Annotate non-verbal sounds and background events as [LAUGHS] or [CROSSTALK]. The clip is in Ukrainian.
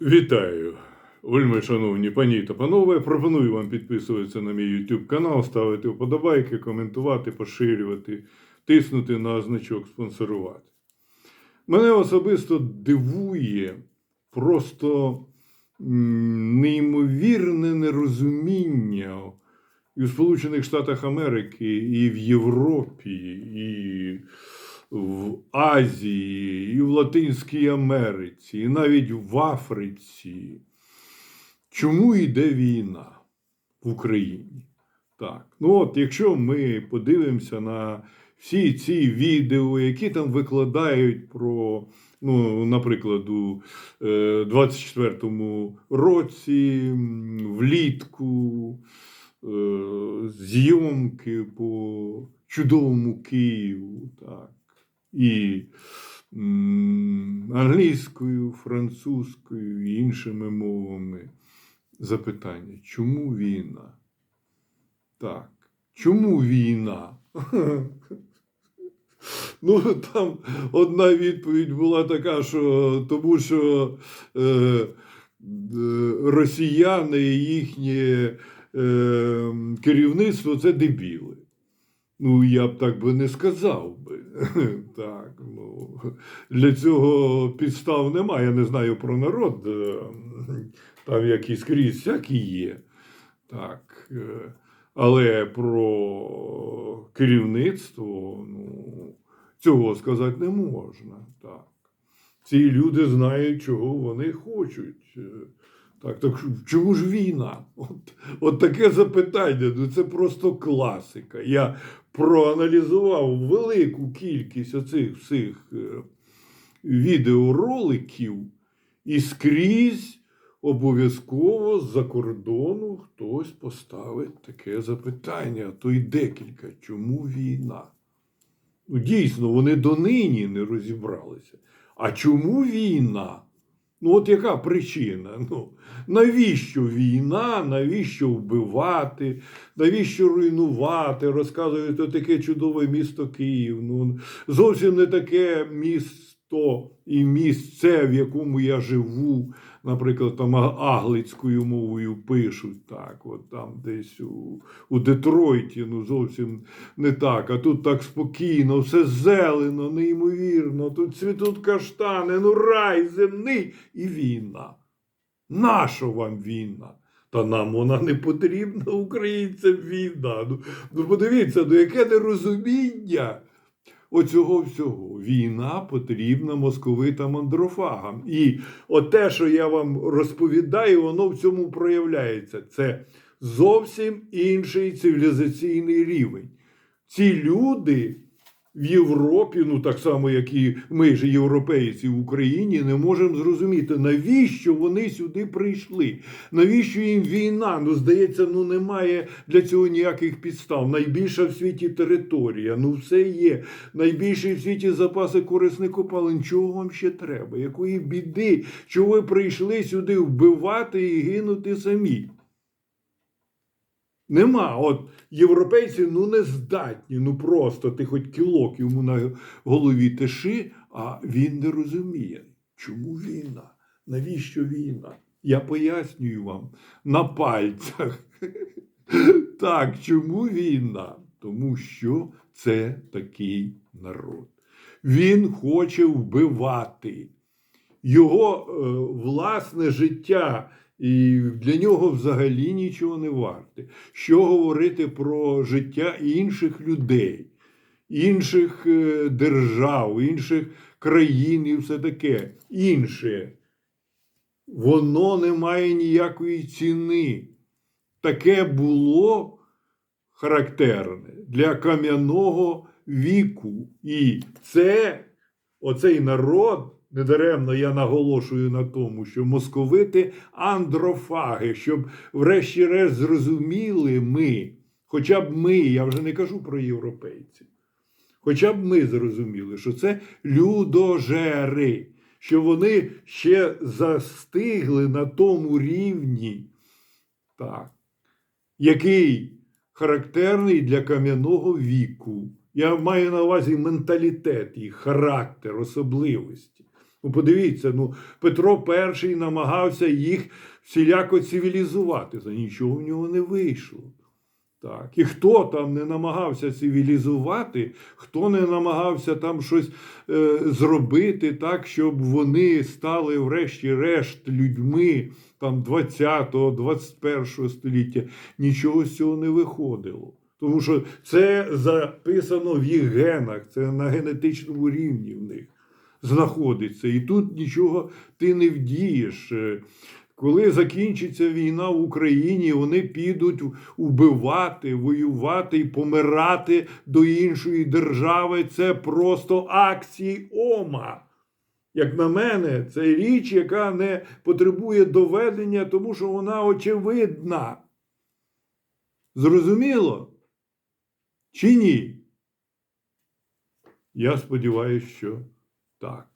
Вітаю, вельми шановні пані та панове. Пропоную вам підписуватися на мій YouTube канал, ставити вподобайки, коментувати, поширювати, тиснути на значок спонсорувати. Мене особисто дивує просто неймовірне нерозуміння і в Сполучених Штатах Америки, і в Європі, і в Азії, і в Латинській Америці, і навіть в Африці. Чому йде війна в Україні? Так, ну от якщо ми подивимося на всі ці відео, які там викладають про, ну, наприклад, у е, 24-му році, влітку, е, зйомки по чудовому Києву, так, і англійською, французькою і іншими мовами запитання, чому війна? Так, чому війна? [LAUGHS] Ну, там одна відповідь була така, що тому що е, е, росіяни і їхнє е, керівництво це дебіли. Ну, я б так би не сказав би. [LAUGHS] Так, ну, для цього підстав немає. Я не знаю про народ. е, Там як і скрізь всякі є. Так. е, Але про керівництво, ну, цього сказати не можна. Так. Ці люди знають, чого вони хочуть. Е, Так, так чому ж війна? От, от таке запитання. Ну це просто класика. Я проаналізував велику кількість оцих всіх е, відеороликів, і скрізь обов'язково з-за кордону хтось поставить таке запитання, а то й декілька. Чому війна? Ну, дійсно, вони донині не розібралися. А чому війна? Ну, от яка причина? Ну, навіщо війна? Навіщо вбивати? Навіщо руйнувати? Розказують про таке чудове місто Київ. Ну, зовсім не таке місто і місце, в якому я живу. Наприклад, там аглицькою мовою пишуть так, от там десь у, у Детройті, ну зовсім не так. А тут так спокійно, все зелено, неймовірно. Тут цвітуть каштани, ну рай земний і війна. Нащо вам війна? Та нам вона не потрібна, українцям війна. Ну, ну подивіться, ну яке нерозуміння оцього всього. Війна потрібна московитам андрофагам. І оте, що я вам розповідаю, воно в цьому проявляється. Це зовсім інший цивілізаційний рівень. Ці люди в Європі, ну так само, як і ми ж європейці в Україні, не можемо зрозуміти, навіщо вони сюди прийшли, навіщо їм війна? Ну, здається, ну немає для цього ніяких підстав. Найбільша в світі територія, ну все є. Найбільші в світі запаси корисних копалин. Чого вам ще треба? Якої біди? Чого ви прийшли сюди вбивати і гинути самі? Нема. От європейці ну не здатні. Ну просто ти хоч кілок йому на голові тиши, а він не розуміє, чому війна? Навіщо війна? Я пояснюю вам на пальцях. [LAUGHS] Так, чому війна? Тому що це такий народ. Він хоче вбивати. Його е, власне життя і для нього взагалі нічого не варте. Що говорити про життя інших людей, інших е, держав, інших країн і все таке. Інше. Воно не має ніякої ціни. Таке було характерне для кам'яного віку. І це, оцей народ. Недаремно я наголошую на тому, що московити андрофаги, щоб врешті-решт зрозуміли ми, хоча б ми, я вже не кажу про європейців, хоча б ми зрозуміли, що це людожери, що вони ще застигли на тому рівні, так, який характерний для кам'яного віку. Я маю на увазі менталітет, їх характер, особливості. Ну, подивіться, ну, Петро І намагався їх всіляко цивілізувати, за нічого в нього не вийшло. Так. І хто там не намагався цивілізувати, хто не намагався там щось е, зробити так, щоб вони стали, врешті-решт, людьми там 20-го, 21 століття, нічого з цього не виходило. Тому що це записано в їх генах, це на генетичному рівні в них знаходиться. І тут нічого ти не вдієш. Е, Коли закінчиться війна в Україні, вони підуть убивати, воювати і помирати до іншої держави. Це просто акції Ома. Як на мене, це річ, яка не потребує доведення, тому що вона очевидна. Зрозуміло? Чи ні? Я сподіваюся, що так.